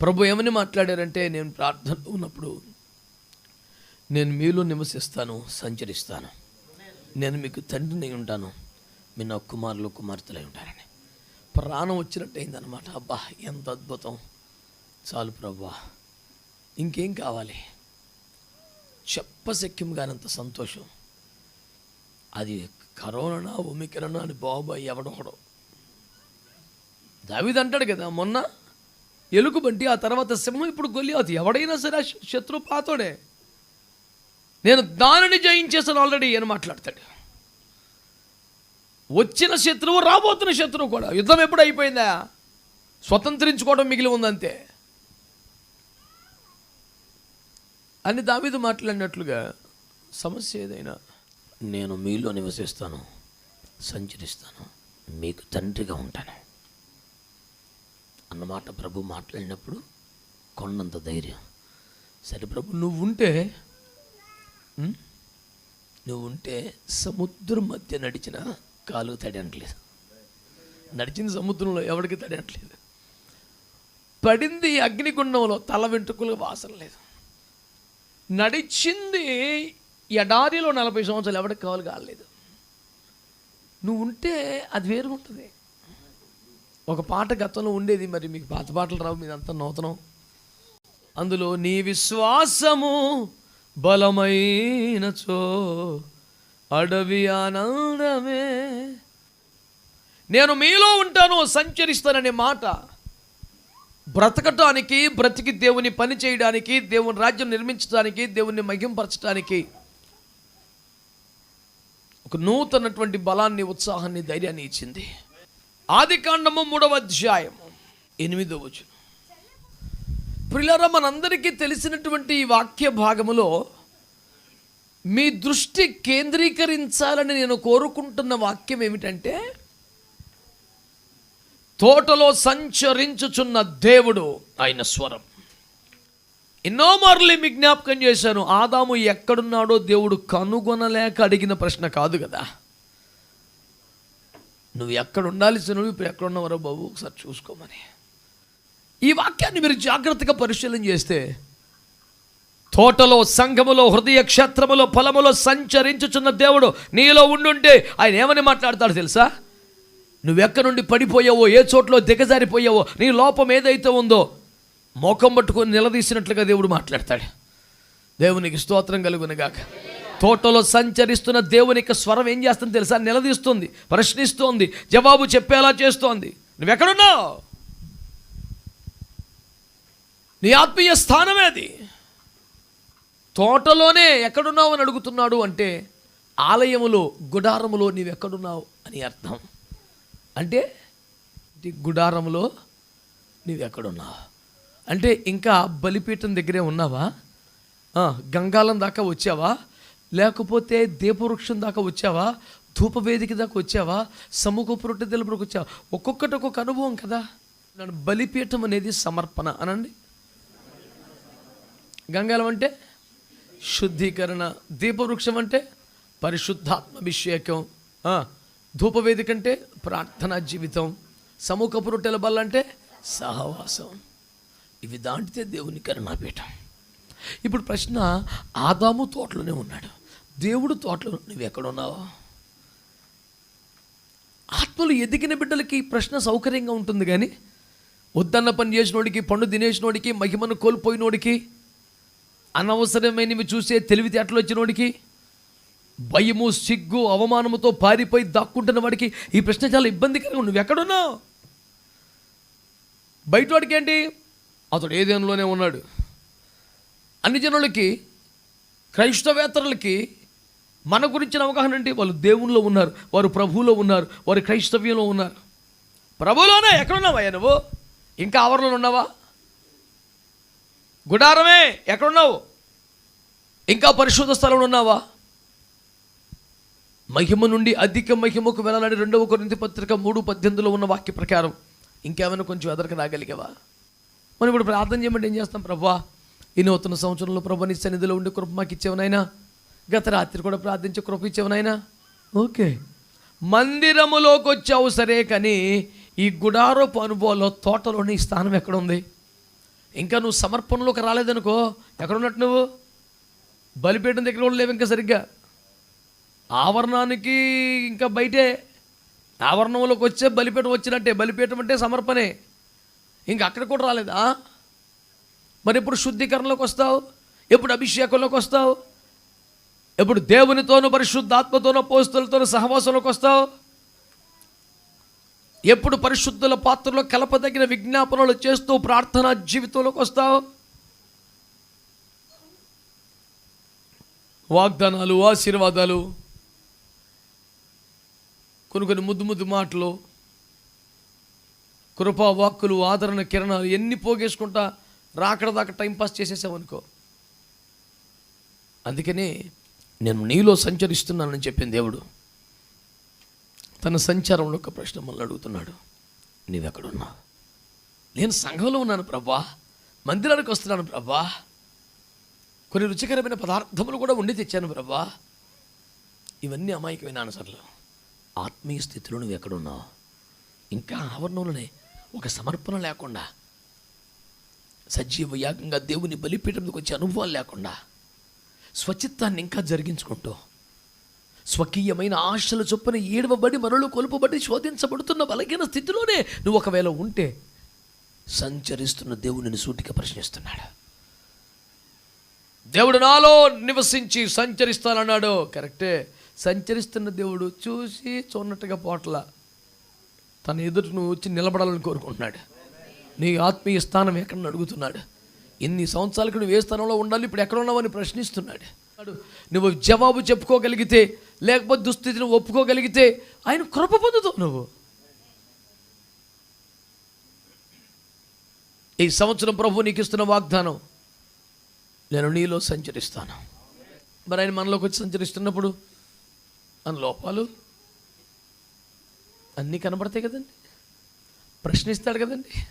ప్రభు ఏమని మాట్లాడారంటే నేను ప్రార్థనలో ఉన్నప్పుడు నేను మీలో నివసిస్తాను సంచరిస్తాను. నేను మీకు తండ్రిని ఉంటాను. మీ నా కుమారులు కుమార్తెలై ఉంటారని. ప్రాణం వచ్చినట్టు అయిందనమాట అబ్బా ఎంత అద్భుతం. చాలు ప్రభా ఇంకేం కావాలి? చెప్పశక్యం కానంత సంతోషం. అది కరోనా ఉమికరణ అని బాబాయ్ ఎవడొకడు. దావిదంటాడు కదా మొన్న ఎలుగుబంటి ఆ తర్వాత సింహం ఇప్పుడు గొల్లియాతు. ఎవడైనా సరే శత్రు పాతోడే నేను దానిని జయించేసాను ఆల్రెడీ అని మాట్లాడతాడు. వచ్చిన శత్రువు రాబోతున్న శత్రువు కూడా. యుద్ధం ఎప్పుడు అయిపోయిందా? స్వతంత్రించుకోవడం మిగిలి ఉందంతే. అని దావీదు మాట్లాడినట్లుగా సమస్య ఏదైనా? నేను మీలో నివసిస్తాను సంచరిస్తాను మీకు తండ్రిగా ఉంటాను. అన్నమాట ప్రభు మాట్లాడినప్పుడు కొన్నంత ధైర్యం. సరే ప్రభు నువ్వు ఉంటే నువ్వు ఉంటే సముద్రం మధ్య నడిచిన కాలు తడనట్లేదు. నడిచిన సముద్రంలో ఎవరికి తడనట్లేదు. పడింది అగ్నిగుండంలో తల వెంట్రుకలు వాసన లేదు. నడిచింది ఎడారిలో నలభై సంవత్సరాలు ఎవరికి కావాలి కాలేదు. నువ్వు ఉంటే అది వేరు ఉంటుంది ఒక పాట గతంలో ఉండేది మరి మీకు పాత పాటలు రావు మీదంతా నూతనం. అందులో నీ విశ్వాసము బలమైనచో అడవి ఆనందమే. నేను మీలో ఉంటాను సంచరిస్తాననే మాట. బ్రతకటానికి బ్రతికి దేవుని పని చేయడానికి దేవుని రాజ్యం నిర్మించడానికి దేవుని మహింపరచడానికి ఒక నూతనటువంటి బలాన్ని ఉత్సాహాన్ని ధైర్యాన్ని ఇచ్చింది. ఆది కాండము మూడవ అధ్యాయము. ఎనిమిదవ వచనం. ప్రిలర మనందరికీ తెలిసినటువంటి ఈ వాక్య భాగములో మీ దృష్టి కేంద్రీకరించాలని నేను కోరుకుంటున్న వాక్యం ఏమిటంటే తోటలో సంచరించుచున్న దేవుడు ఆయన స్వరం. ఎన్నో మార్లు మీ జ్ఞాపకం చేశాను ఆదాము ఎక్కడున్నాడో దేవుడు కనుగొనలేక అడిగిన ప్రశ్న కాదు కదా. నువ్వు ఎక్కడ ఉండాల్సిన నువ్వు ఇప్పుడు ఎక్కడ ఉన్నావరో బాబు? ఒకసారి చూసుకోమని. ఈ వాక్యాన్ని మీరు జాగ్రత్తగా పరిశీలన చేస్తే తోటలో సంఘములో హృదయ క్షేత్రములో పొలములో సంచరించుచున్న దేవుడు నీలో ఉండుంటే ఆయన ఏమని మాట్లాడతాడు తెలుసా? నువ్వెక్క నుండి పడిపోయావో ఏ చోట్లో దిగజారిపోయావో నీ లోపం ఏదైతే ఉందో మోకం పట్టుకొని నిలదీసినట్లుగా దేవుడు మాట్లాడతాడు. దేవునికి స్తోత్రం కలుగునుగాక. తోటలో సంచరిస్తున్న దేవునికి స్వరం ఏం చేస్తుంది తెలుసా? నిలదీస్తుంది ప్రశ్నిస్తోంది జవాబు చెప్పేలా చేస్తోంది. నువ్వెక్కడున్నావు? నీ ఆత్మీయ స్థానమేది తోటలోనే ఎక్కడున్నావు అని అడుగుతున్నాడు అంటే ఆలయములో గుడారములో నీవెక్కడున్నావు అని అర్థం. అంటే గుడారములో నీవెక్కడున్నావు? అంటే ఇంకా బలిపీఠం దగ్గరే ఉన్నావా? గంగాలం దాకా వచ్చావా? లేకపోతే దీపవృక్షం దాకా వచ్చావా? ధూపవేదిక దాకా వచ్చావా? సముఖపు రొట్టె తెలుపులకు వచ్చావా? ఒక్కొక్కటి ఒక్కొక్క అనుభవం కదా. నన్ను బలిపీఠం అనేది సమర్పణ అనండి. గంగాలం అంటే శుద్ధీకరణ దీపవృక్షం అంటే పరిశుద్ధాత్మాభిషేకం ధూపవేదిక అంటే ప్రార్థనా జీవితం సముఖపు రొట్టెల బల్ల అంటే సహవాసం. ఇవి దాటితే దేవుని కరుణాపీఠం. ఇప్పుడు ప్రశ్న ఆదాము తోటలోనే ఉన్నాడు. దేవుడు తోటలో నువ్వు ఎక్కడున్నావు? ఆత్మలు ఎదిగిన బిడ్డలకి ప్రశ్న సౌకర్యంగా ఉంటుంది కానీ వద్దన్న పని చేసినోడికి పండు తినేసినోడికి మహిమను కోల్పోయినోడికి అనవసరమైనవి చూసే తెలివితేటలు వచ్చినోడికి భయము సిగ్గు అవమానముతో పారిపోయి దాక్కుంటున్న వాడికి ఈ ప్రశ్న చాలా ఇబ్బందికరంగా ఉంది. నువ్వు ఎక్కడున్నావు? బయట వాడికి ఏంటి అతడు ఏదేనులోనే ఉన్నాడు. అన్ని జనులకి క్రైస్తవేతరులకి మన గురించిన అవగాహన అంటే వాళ్ళు దేవుల్లో ఉన్నారు వారు ప్రభువులో ఉన్నారు వారు క్రైస్తవ్యంలో ఉన్నారు. ప్రభువులోనే ఎక్కడున్నావయ్యా నువ్వు? ఇంకా ఆవరణలో ఉన్నావా? గుడారమే ఎక్కడున్నావు? ఇంకా పరిశుద్ధ స్థలంలో ఉన్నావా? మహిమ నుండి అధిక మహిమకు వెళ్ళాలని రెండవ కొరింది పత్రిక మూడు పద్దెనిమిదిలో ఉన్న వాక్య ప్రకారం ఇంకేమైనా కొంచెం ఎదరికి రాగలిగావా మనం ఇప్పుడు ప్రార్థన చేయమంటే ఏం చేస్తాం ప్రభా? ఈ నూతన సంవత్సరంలో ప్రభు నీ సన్నిధిలో ఉండి కృప మాకు ఇచ్చేవనైనా గత రాత్రి కూడా ప్రార్థించే కృప ఇచ్చేవనైనా ఓకే. మందిరములోకి వచ్చావు సరే కానీ ఈ గుడారపు అనుభవంలో తోటలోని స్థానం ఎక్కడ ఉంది ఇంకా నువ్వు సమర్పణలోకి రాలేదనుకో ఎక్కడున్నట్టు నువ్వు? బలిపీఠం దగ్గర కూడా లేవు ఇంకా సరిగ్గా. ఆవరణానికి ఇంకా బయటే. ఆవరణంలోకి వచ్చే బలిపేట వచ్చినట్టే. బలిపేటం అంటే సమర్పణే. ఇంకా అక్కడ కూడా రాలేదా? మరి ఎప్పుడు శుద్ధీకరణలోకి వస్తావు? ఎప్పుడు అభిషేకంలోకి వస్తావు? ఎప్పుడు దేవునితోనూ పరిశుద్ధాత్మతోనూ పోస్తులతోనూ సహవాసంలోకి వస్తావు? ఎప్పుడు పరిశుద్ధుల పాత్రలో కలపదగిన విజ్ఞాపనలు చేస్తూ ప్రార్థనా జీవితంలోకి వస్తావు? వాగ్దానాలు ఆశీర్వాదాలు కొన్ని కొన్ని ముద్దు ముద్దు మాటలు కృపా వాక్కులు ఆదరణ కిరణాలు ఎన్ని పోగేసుకుంటా రాకడ దాకా టైంపాస్ చేసేసామనుకో అందుకనే నేను నీలో సంచరిస్తున్నానని చెప్పిన దేవుడు తన సంచారంలో ఒక ప్రశ్న మళ్ళీ అడుగుతున్నాడు. నీవెక్కడున్నావు? నేను సంఘంలో ఉన్నాను ప్రభా. మందిరానికి వస్తున్నాను ప్రభా. కొన్ని రుచికరమైన పదార్థములు కూడా వండి తెచ్చాను ప్రభా. ఇవన్నీ అమాయకమైన ఆన్సర్లు. ఆత్మీయ స్థితిలో నువ్వు ఎక్కడున్నావు ఇంకా ఆవరణలోనే ఒక సమర్పణ లేకుండా సజీవ యాగంగా దేవుని బలిపీఠంలోకి వచ్చే అనుభవాలు లేకుండా స్వచిత్తాన్ని ఇంకా జరిగించుకుంటూ స్వకీయమైన ఆశల చొప్పున ఏడవబడి మనలో కొలుపబడి శోధించబడుతున్న బలహీన స్థితిలోనే నువ్వు ఒకవేళ ఉంటే సంచరిస్తున్న దేవుని సూటిగా ప్రశ్నిస్తున్నాడు. దేవుడు నాలో నివసించి సంచరిస్తానన్నాడు. కరెక్టే. సంచరిస్తున్న దేవుడు చూసి చూన్నట్టుగా పోట్ల. తన ఎదుట నువ్వు వచ్చి నిలబడాలని కోరుకుంటున్నాడు. నీ ఆత్మీయ స్థానం ఎక్కడ అడుగుతున్నాడు. ఇన్ని సంవత్సరాలకు నువ్వు ఏ స్థానంలో ఉండాలి? ఇప్పుడు ఎక్కడ ఉన్నావని ప్రశ్నిస్తున్నాడు. నువ్వు జవాబు చెప్పుకోగలిగితే లేకపోతే దుస్థితిని ఒప్పుకోగలిగితే ఆయన కృప పొందుతావు నువ్వు. ఈ సంవత్సరం ప్రభు నీకు ఇస్తున్న వాగ్దానం నేను నీలో సంచరిస్తాను. మరి ఆయన మనలోకి వచ్చి సంచరిస్తున్నప్పుడు అని లోపాలు అన్నీ కనబడతాయి కదండి. ప్రశ్నిస్తాడు కదండి.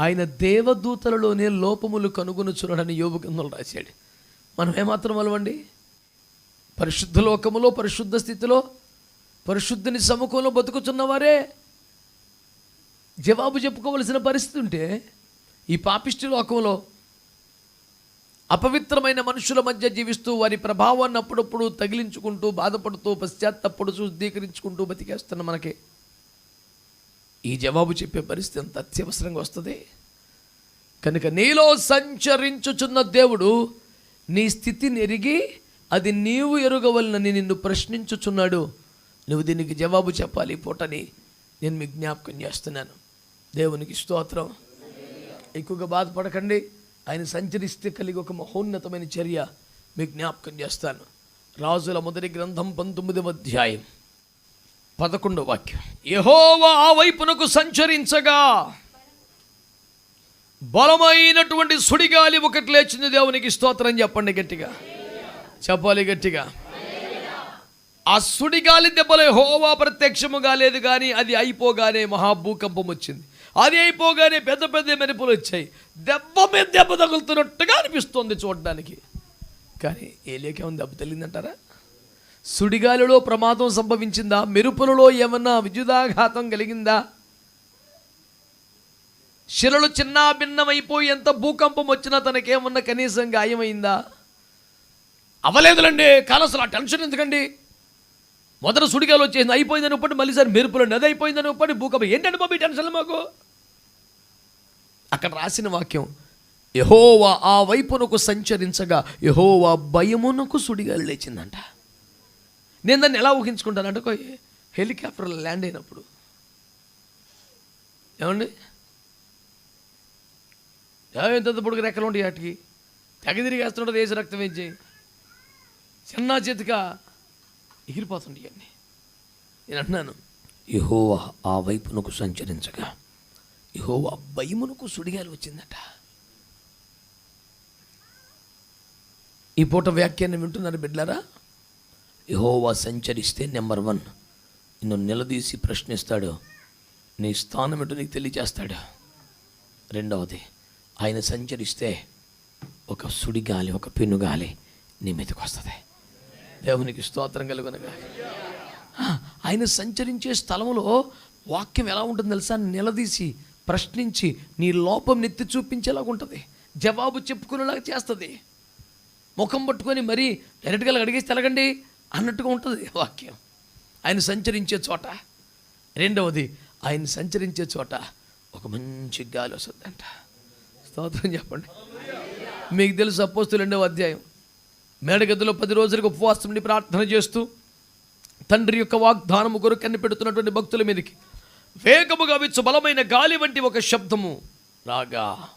ఆయన దేవదూతలలోనే లోపములు కనుగొను చూడడని యోగు కిందలు రాశాడు. మనం ఏమాత్రం అలవండి? పరిశుద్ధ లోకములో పరిశుద్ధ స్థితిలో పరిశుద్ధిని సముఖంలో బతుకుతున్నవారే జవాబు చెప్పుకోవలసిన పరిస్థితి ఉంటే ఈ పాపిష్టి లోకంలో అపవిత్రమైన మనుషుల మధ్య జీవిస్తూ వారి ప్రభావాన్ని అప్పుడప్పుడు తగిలించుకుంటూ బాధపడుతూ పశ్చాత్తప్పుడు శుద్ధీకరించుకుంటూ బతికేస్తున్న మనకి. ఈ జవాబు చెప్పే పరిస్థితి అంత అత్యవసరంగా వస్తుంది. కనుక నీలో సంచరించుచున్న దేవుడు నీ స్థితిని ఎరిగి అది నీవు ఎరుగవలనని నిన్ను ప్రశ్నించుచున్నాడు. నువ్వు దీనికి జవాబు చెప్పాలి పూటని నేను మీ జ్ఞాపకం చేస్తున్నాను. దేవునికి స్తోత్రం. ఎక్కువగా బాధపడకండి ఆయన సంచరిస్తే కలిగి ఒక మహోన్నతమైన చర్య మీకు జ్ఞాపకం చేస్తాను. రాజుల మొదటి గ్రంథం పంతొమ్మిదవ అధ్యాయం. పదకొండో వాక్యం. యహోవా ఆ వైపునకు సంచరించగా. బలమైనటువంటి సుడిగాలి ఒకటి లేచింది. దేవునికి స్తోత్రం చెప్పండి గట్టిగా. చెప్పాలి గట్టిగా. ఆ సుడిగాలి దెబ్బలు హోవా ప్రత్యక్షముగా లేదు కానీ అది అయిపోగానే మహాభూకంపం వచ్చింది. అది అయిపోగానే పెద్ద పెద్ద మెరుపులు వచ్చాయి. దెబ్బ మీద దెబ్బ తగులుతున్నట్టుగా అనిపిస్తుంది చూడడానికి. కానీ ఏలేకేమో దెబ్బ తెలియదంటారా సుడిగాలిలో ప్రమాదం సంభవించిందా? మెరుపులలో ఏమన్నా విద్యుదాఘాతం కలిగిందా? శిలలు చిన్న భిన్నమైపోయి ఎంత భూకంపం వచ్చినా తనకేమన్నా కనీసం గాయమైందా? అవ్వలేదులండి కానీ అసలు ఆ టెన్షన్ ఎందుకండి? మొదట సుడిగాలు వచ్చేసింది అయిపోయిందని ఒప్పటి మళ్ళీ సార్ మెరుపులండి అది అయిపోయిందని ఒప్పటి భూకంపం. ఏంటండి బాబు ఈ టెన్షన్ మాకు? అక్కడ రాసిన వాక్యం యహోవా ఆ వైపునకు సంచరించగా యహోవా భయమునకు సుడిగాలి లేచిందంట. నేను దాన్ని ఎలా ఊహించుకుంటానంటే ఒక హెలికాప్టర్లో ల్యాండ్ అయినప్పుడు. ఏమండి? ఎంత పొడుగు రెక్కలు ఉంటాయి వాటికి? తెగ తిరిగేస్తుంటే దేశ రక్తం చేయి? చిన్న చేతిగా ఎగిరిపోతుంటాయి అన్నీ నేను అంటున్నాను యహోవా ఆ వైపునకు సంచరించగా. యహోవా భయమునకు సుడిగాలి వచ్చిందట. ఈ పూట వ్యాఖ్యానం వింటున్నారు బిడ్లారా యహోవా సంచరిస్తే నెంబర్ వన్. నిన్ను నిలదీసి ప్రశ్నిస్తాడు. నీ స్థానం ఎటు నీకు తెలియజేస్తాడు. రెండవది ఆయన సంచరిస్తే ఒక సుడిగాలి ఒక పెనుగాలి నీ మీదకి వస్తుంది. దేవునికి స్తోత్రం కలుగునగా. ఆయన సంచరించే స్థలంలో వాక్యం ఎలా ఉంటుంది తెలుసా? నిలదీసి ప్రశ్నించి నీ లోపం నెత్తి చూపించేలాగా ఉంటుంది. జవాబు చెప్పుకునేలాగా చేస్తుంది. ముఖం పట్టుకొని మరీ డైరెక్ట్గా అడిగేసి తెలగండి అన్నట్టుగా ఉంటుంది వాక్యం. ఆయన సంచరించే చోట. రెండవది ఆయన సంచరించే చోట ఒక మంచి గాలి వస్తుందంట. స్తోత్రం చెప్పండి. మీకు తెలుసు అపోస్తు రెండవ అధ్యాయం. మేడగదిలో పది రోజులకు ఉపవాసం నుండి ప్రార్థన చేస్తూ తండ్రి యొక్క వాగ్దానము కొరకు కనిపెడుతున్నటువంటి భక్తుల మీదకి వేగముగా విచ్చు బలమైన గాలి వంటి ఒక శబ్దము రాగా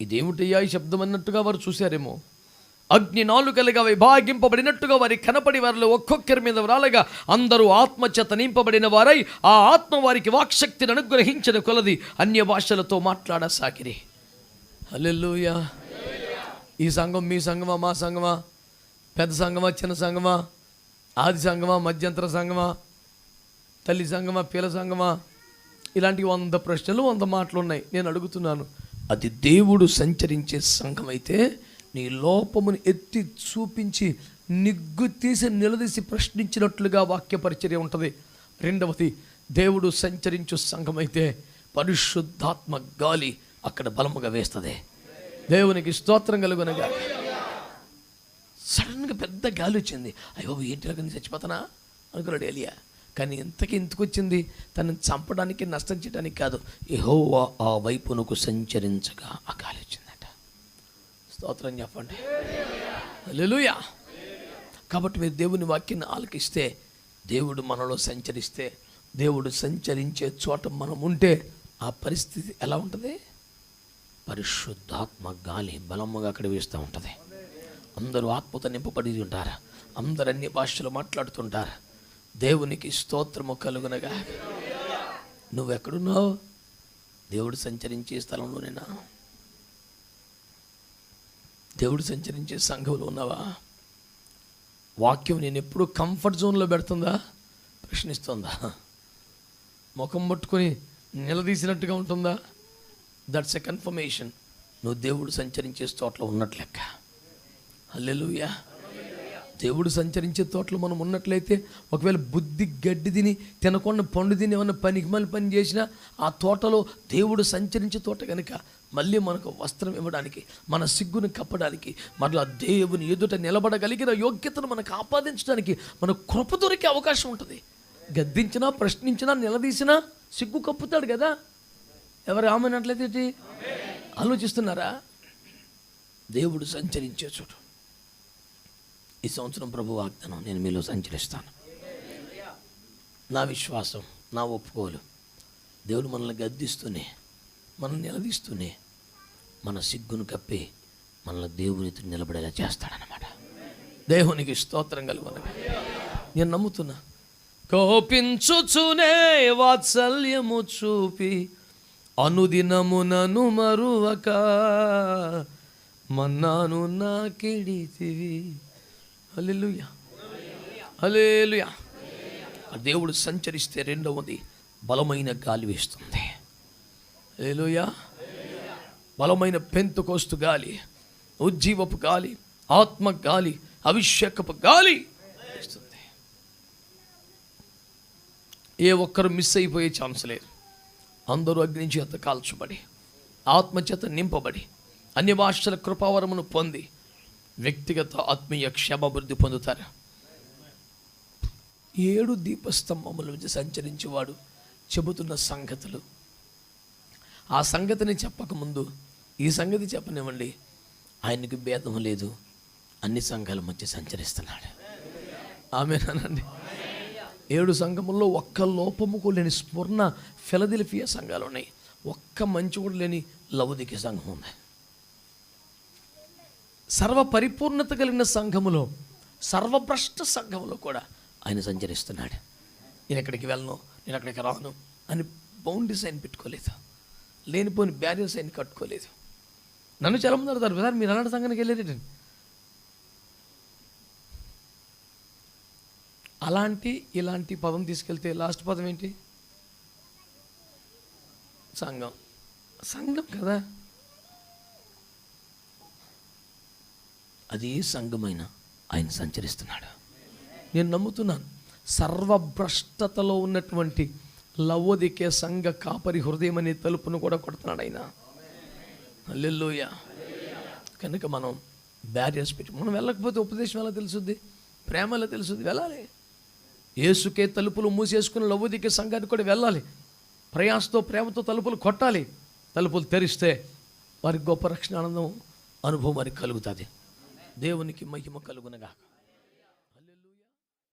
ఇదేమిటయ్యా ఈ శబ్దం అన్నట్టుగా వారు చూశారేమో. అగ్ని నాలుకలుగా విభాగింపబడినట్టుగా వారి కనపడి వారిలో ఒక్కొక్కరి మీద రాలగా అందరూ ఆత్మచేత నింపబడిన వారై ఆ ఆత్మ వారికి వాక్శక్తిని అనుగ్రహించిన కొలది అన్య భాషలతో మాట్లాడసాగిరి. అల్లెల్లుయా ఈ సంఘం మీ సంఘమా మా సంఘమా? పెద్ద సంఘమా చిన్న సంఘమా? ఆది సంఘమా మధ్యంతర సంఘమా? తల్లి సంఘమా పీల సంఘమా? ఇలాంటి వంద ప్రశ్నలు వంద మాటలు ఉన్నాయి నేను అడుగుతున్నాను. అది దేవుడు సంచరించే సంఘమైతే అయితే నీ లోపమును ఎత్తి చూపించి నిగ్గు తీసి నిలదీసి ప్రశ్నించినట్లుగా వాక్యపరిచర్య ఉంటుంది. రెండవది దేవుడు సంచరించు సంఘమైతే పరిశుద్ధాత్మ గాలి అక్కడ బలముగా వేస్తుంది. దేవునికి స్తోత్రం కలుగునగా. సడన్గా పెద్ద గాలి వచ్చింది. అయ్యో ఏంటి చచ్చిపోతానా? అనుకున్నాడు ఏలియా. కానీ ఇంతకి ఎందుకు వచ్చింది? తనని చంపడానికి నష్టం చేయడానికి కాదు. ఏహో ఆ వైపునకు సంచరించగా ఆ గాలి వచ్చింది. స్తోత్రం చెప్పండి. లెలుయా కాబట్టి మీరు దేవుని వాక్యాన్ని ఆలకిస్తే దేవుడు మనలో సంచరిస్తే దేవుడు సంచరించే చోట మనం ఉంటే ఆ పరిస్థితి ఎలా ఉంటుంది? పరిశుద్ధాత్మ గాలి బలముగా అక్కడ వేస్తూ ఉంటుంది. అందరూ ఆత్మతో నింపబడి ఉంటారు. అందరు అన్ని భాషలు మాట్లాడుతుంటారు. దేవునికి స్తోత్రము కలుగునగా నువ్వెక్కడున్నావు? దేవుడు సంచరించే స్థలంలోనేనా? దేవుడు సంచరించే సంఘంలో ఉన్నావా? వాక్యం నేను ఎప్పుడు కంఫర్ట్ జోన్లో పెడుతుందా? ప్రశ్నిస్తుందా? ముఖం పట్టుకొని నిలదీసినట్టుగా ఉంటుందా? దట్స్ ఎ కన్ఫర్మేషన్ నువ్వు దేవుడు సంచరించే చోట్ల ఉన్నట్లెక్క అల్లెలుయా దేవుడు సంచరించే తోటలో మనం ఉన్నట్లయితే ఒకవేళ బుద్ధి గడ్డి తిని తినకుండా పండు తిని ఏమన్నా పనికి మళ్ళీ పని చేసినా ఆ తోటలో దేవుడు సంచరించే తోట కనుక మళ్ళీ మనకు వస్త్రం ఇవ్వడానికి మన సిగ్గును కప్పడానికి మరలా దేవుని ఎదుట నిలబడగలిగిన యోగ్యతను మనకు ఆపాదించడానికి మన కృప దొరికే అవకాశం ఉంటుంది. గద్దించినా ప్రశ్నించినా నిలదీసినా సిగ్గు కప్పుతాడు కదా. ఎవరు ఆమెనట్లయితే ఆలోచిస్తున్నారా? దేవుడు సంచరించే చోటు. ఈ సంవత్సరం ప్రభు వాగ్దానం నేను మీలో సంచరిస్తాను. నా విశ్వాసం నా ఒప్పుకోలు దేవుడు మనల్ని గద్దిస్తూనే మనల్ని నిలదీస్తూనే మన సిగ్గును కప్పి మనల్ని దేవునితో నిలబడేలా చేస్తాడనమాట దేవునికి స్తోత్రం కలుగునగా నేను నమ్ముతున్నా. కోపించుచునే వాత్సల్యము చూపి అనుదినమునను మరువక మన్నాను నాకిడితివి. హల్లెలూయా. హల్లెలూయా. ఆ దేవుడు సంచరిస్తే రెండవది బలమైన గాలి వేస్తుంది. హల్లెలూయా. బలమైన పెంతుకోస్తు గాలి ఉజ్జీవపు గాలి ఆత్మ గాలి అభిషేకపు గాలి వేస్తుంది. ఏ ఒక్కరు మిస్ అయిపోయే ఛాన్స్ లేదు. అందరూ అగ్ని చేత కాల్చబడి ఆత్మ చేత నింపబడి అన్ని భాషల కృపావరమును పొంది వ్యక్తిగత ఆత్మీయ క్షేమాభివృద్ధి పొందుతారు. ఏడు దీపస్తంభముల నుంచి సంచరించేవాడు చెబుతున్న సంగతులు. ఆ సంగతిని చెప్పకముందు ఈ సంగతి చెప్పనివ్వండి. ఆయనకు భేదం లేదు. అన్ని సంఘాల మధ్య సంచరిస్తున్నాడు. ఆమెనానండి. ఏడు సంఘముల్లో ఒక్క లోపము కూడా లేని స్ఫుర్ణ ఫిలదిలిఫియా సంఘాలు ఉన్నాయి. ఒక్క మంచి కూడా లేని లవదికి సంఘం ఉంది. సర్వ పరిపూర్ణత కలిగిన సంఘములో సర్వభ్రష్ట సంఘములో కూడా ఆయన సంచరిస్తున్నాడు. నేను ఎక్కడికి వెళ్ళను నేను అక్కడికి రాను అని బౌండరీస్ ఆయన పెట్టుకోలేదు. లేనిపోని బ్యారియర్స్ ఆయన కట్టుకోలేదు. నన్ను చాలా మంది అడుగుతారు సార్ మీరు అలాంటి సంఘానికి వెళ్ళేది అలాంటి ఇలాంటి పదం తీసుకెళ్తే లాస్ట్ పదం ఏంటి? సంఘం. సంఘం కదా? అది ఏ సంఘమైన ఆయన సంచరిస్తున్నాడు. నేను నమ్ముతున్నాను సర్వభ్రష్టతలో ఉన్నటువంటి లవ్వదికే సంఘ కాపరి హృదయం అనే తలుపును కూడా కొడుతున్నాడు ఆయన. అల్లెల్లోయ కనుక మనం బ్యారియర్స్ పెట్టి మనం వెళ్ళకపోతే ఉపదేశం ఎలా తెలుసుద్ది? ప్రేమ ఎలా తెలుసుద్ది? వెళ్ళాలి. ఏసుకే తలుపులు మూసేసుకుని లవ్వుదికే సంఘానికి కూడా వెళ్ళాలి. ప్రయాసతో ప్రేమతో తలుపులు కొట్టాలి. తలుపులు తెరిస్తే వారికి గొప్ప రక్షణ ఆనందం అనుభవం వారికి కలుగుతుంది. దేవునికి మహిమ కలుగునగాక.